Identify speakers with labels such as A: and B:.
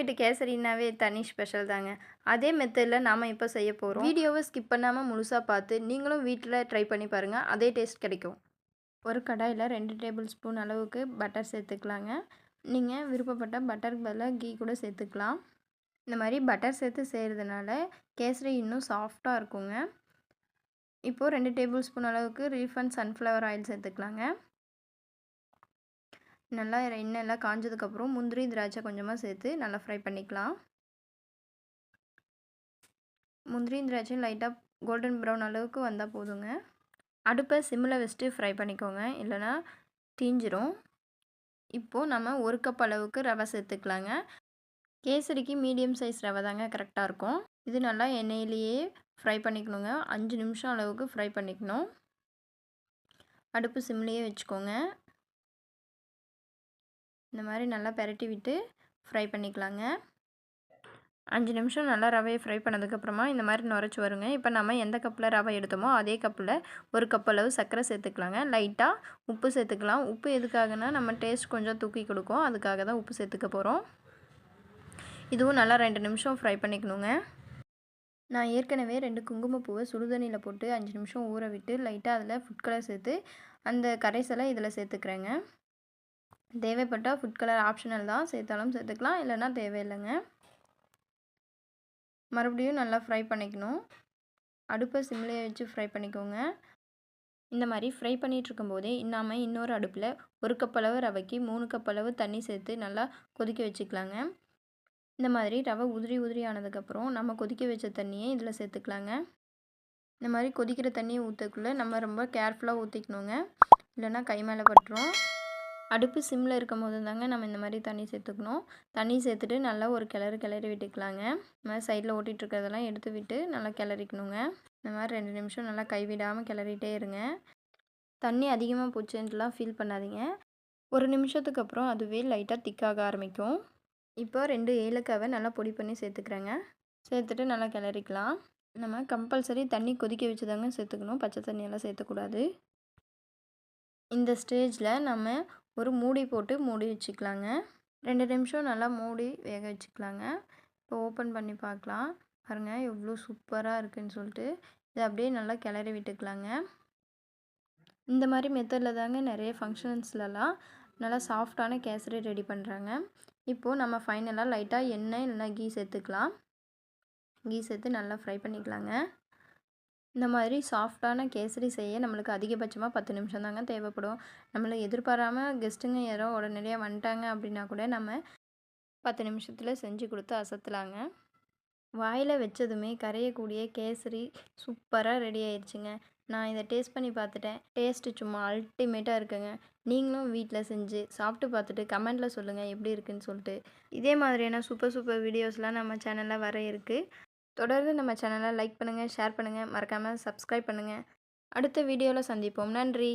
A: வீட்டு கேசரினாவே தனி ஸ்பெஷல் தாங்க. அதே மெத்தடில் நாம் இப்போ செய்ய போகிறோம் வீடியோவை ஸ்கிப் பண்ணாமல் முழுசாக பார்த்து நீங்களும் வீட்டில் ட்ரை பண்ணி பாருங்கள் அதே டேஸ்ட் கிடைக்கும். ஒரு கடாயில் ரெண்டு டேபிள் ஸ்பூன் அளவுக்கு பட்டர் சேர்த்துக்கலாங்க. நீங்கள் விருப்பப்பட்ட பட்டருக்கு பதிலாக கீ கூட சேர்த்துக்கலாம். இந்த மாதிரி பட்டர் சேர்த்து செய்கிறதுனால கேசரி இன்னும் சாஃப்டாக இருக்குங்க. இப்போது ரெண்டு டேபிள் ஸ்பூன் அளவுக்கு ரீஃபண்ட் சன்ஃப்ளவர் ஆயில் சேர்த்துக்கலாங்க. நல்லா எண்ணெய் எல்லாம் காஞ்சதுக்கப்புறம் முந்திரி திராட்சை கொஞ்சமாக சேர்த்து நல்லா ஃப்ரை பண்ணிக்கலாம். முந்திரி திராட்சையும் லைட்டாக கோல்டன் ப்ரௌன் அளவுக்கு வந்தால் போதுங்க. அடுப்பை சிம்மில் வச்சுட்டு ஃப்ரை பண்ணிக்கோங்க. இல்லைனா தீஞ்சிரும். இப்போது நம்ம ஒரு கப் அளவுக்கு ரவை சேர்த்துக்கலாங்க. கேசரிக்கு மீடியம் சைஸ் ரவை தாங்க கரெக்டாக இருக்கும். இது நல்லா எண்ணெயிலேயே ஃப்ரை பண்ணிக்கணுங்க. அஞ்சு நிமிஷம் அளவுக்கு ஃப்ரை பண்ணிக்கணும். அடுப்பு சிம்லேயே வச்சுக்கோங்க. இந்த மாதிரி நல்லா பெரட்டி விட்டு ஃப்ரை பண்ணிக்கலாங்க. அஞ்சு நிமிஷம் நல்லா ரவையை ஃப்ரை பண்ணதுக்கப்புறமா இந்த மாதிரி நுரைச்சி வருங்க. இப்போ நம்ம எந்த கப்பில் ரவை எடுத்தோமோ அதே கப்பில் ஒரு கப் அளவு சர்க்கரை சேர்த்துக்கலாங்க. லைட்டாக உப்பு சேர்த்துக்கலாம். உப்பு எதுக்காகனா நம்ம டேஸ்ட் கொஞ்சம் தூக்கி கொடுக்கும். அதுக்காக தான் உப்பு சேர்த்துக்க போகிறோம் இதுவும் நல்லா ரெண்டு நிமிஷம் ஃப்ரை பண்ணிக்கணுங்க. நான் ஏற்கனவே ரெண்டு குங்குமப்பூவை சுடுதண்ணியில் போட்டு அஞ்சு நிமிஷம் ஊற விட்டு லைட்டாக அதில் ஃபுட் கலர் சேர்த்து அந்த கரைசலை இதில் சேர்த்துக்கிறேங்க. தேவைப்பட்டால் ஃபுட் கலர் ஆப்ஷனல் தான். சேர்த்தாலும் சேர்த்துக்கலாம். இல்லைனா தேவையில்லைங்க. மறுபடியும் நல்லா ஃப்ரை பண்ணிக்கணும். அடுப்பை சிம்லேயே வச்சு ஃப்ரை பண்ணிக்கோங்க. இந்த மாதிரி ஃப்ரை பண்ணிகிட்ருக்கும்போதே இன்னாமல் இன்னொரு அடுப்பில் ஒரு கப் அளவு ரவைக்கு மூணு கப் அளவு தண்ணி சேர்த்து நல்லா கொதிக்க வச்சுக்கலாங்க. இந்த மாதிரி ரவை உதிரி உதிரி ஆனதுக்கப்புறம் நம்ம கொதிக்க வச்ச தண்ணியை இதில் சேர்த்துக்கலாங்க. இந்த மாதிரி கொதிக்கிற தண்ணியை ஊற்றக்குள்ளே நம்ம ரொம்ப கேர்ஃபுல்லாக ஊற்றிக்கணுங்க இல்லைன்னா கை மேலே பட்டுரும். அடுப்பு சிம்மில் இருக்கும் போது தாங்க நம்ம இந்த மாதிரி தண்ணி சேர்த்துக்கணும். தண்ணி சேர்த்துட்டு நல்லா ஒரு கிளறு கிளறி விட்டுக்கலாங்க. இந்த மாதிரி சைடில் ஓட்டிகிட்ருக்கிறதெல்லாம் எடுத்து விட்டு நல்லா கிளறிக்கணுங்க. இந்த மாதிரி ரெண்டு நிமிஷம் நல்லா கைவிடாமல் கிளறிட்டே இருங்க. தண்ணி அதிகமாக போச்சுன்ட்டுலாம் ஃபீல் பண்ணாதீங்க. ஒரு நிமிஷத்துக்கு அப்புறம் அதுவே லைட்டாக திக்காக ஆரம்பிக்கும். இப்போ ரெண்டு ஏலக்காவை நல்லா பொடி பண்ணி சேர்த்துக்கிறேங்க. சேர்த்துட்டு நல்லா கிளறிக்கலாம். நம்ம கம்பல்சரி தண்ணி கொதிக்க வச்சு தாங்க சேர்த்துக்கணும். பச்சை தண்ணியெல்லாம் சேர்த்துக்கூடாது. இந்த ஸ்டேஜில் நம்ம ஒரு மூடி போட்டு மூடி வச்சுக்கலாங்க. ரெண்டு நிமிஷம் நல்லா மூடி வேக வச்சுக்கலாங்க. இப்போ ஓப்பன் பண்ணி பார்க்கலாம். பாருங்கள் எவ்வளோ சூப்பராக இருக்குதுன்னு சொல்லிட்டு. இதை அப்படியே நல்லா கிளறி விட்டுக்கலாங்க. இந்த மாதிரி மெத்தடில் தாங்க நிறைய ஃபங்க்ஷன்ஸ்லலாம் நல்லா சாஃப்டான கேசரி ரெடி பண்ணுறாங்க இப்போது நம்ம ஃபைனலாக லைட்டாக எண்ணெய் இல்லைனா கீ சேர்த்துக்கலாம். கீ சேர்த்து நல்லா ஃப்ரை பண்ணிக்கலாங்க. இந்த மாதிரி சாஃப்டான கேசரி செய்ய நம்மளுக்கு அதிகபட்சமாக பத்து நிமிஷம் தாங்க தேவைப்படும். நம்மளை எதிர்பாராமல் கெஸ்ட்டுங்க யாரோ உடனடியாக வந்துட்டாங்க அப்படின்னா கூட நம்ம பத்து நிமிஷத்தில் செஞ்சு கொடுத்து அசத்தலாங்க. வாயில் வச்சதுமே கரையக்கூடிய கேசரி சூப்பராக ரெடி ஆயிடுச்சுங்க நான் இதை டேஸ்ட் பண்ணி பார்த்துட்டேன். டேஸ்ட்டு சும்மா அல்டிமேட்டாக இருக்குங்க. நீங்களும் வீட்டில் செஞ்சு சாப்பிட்டு பார்த்துட்டு கமெண்ட்டில் சொல்லுங்கள் எப்படி இருக்குன்னு சொல்லிட்டு. இதே மாதிரியான சூப்பர் சூப்பர் வீடியோஸ்லாம் நம்ம சேனலில் வர இருக்குது தொடர்ந்து நம்ம சேனலை லைக் பண்ணுங்கள் ஷேர் பண்ணுங்கள் மறக்காமல் சப்ஸ்கிரைப் பண்ணுங்கள் அடுத்த வீடியோவில் சந்திப்போம். நன்றி.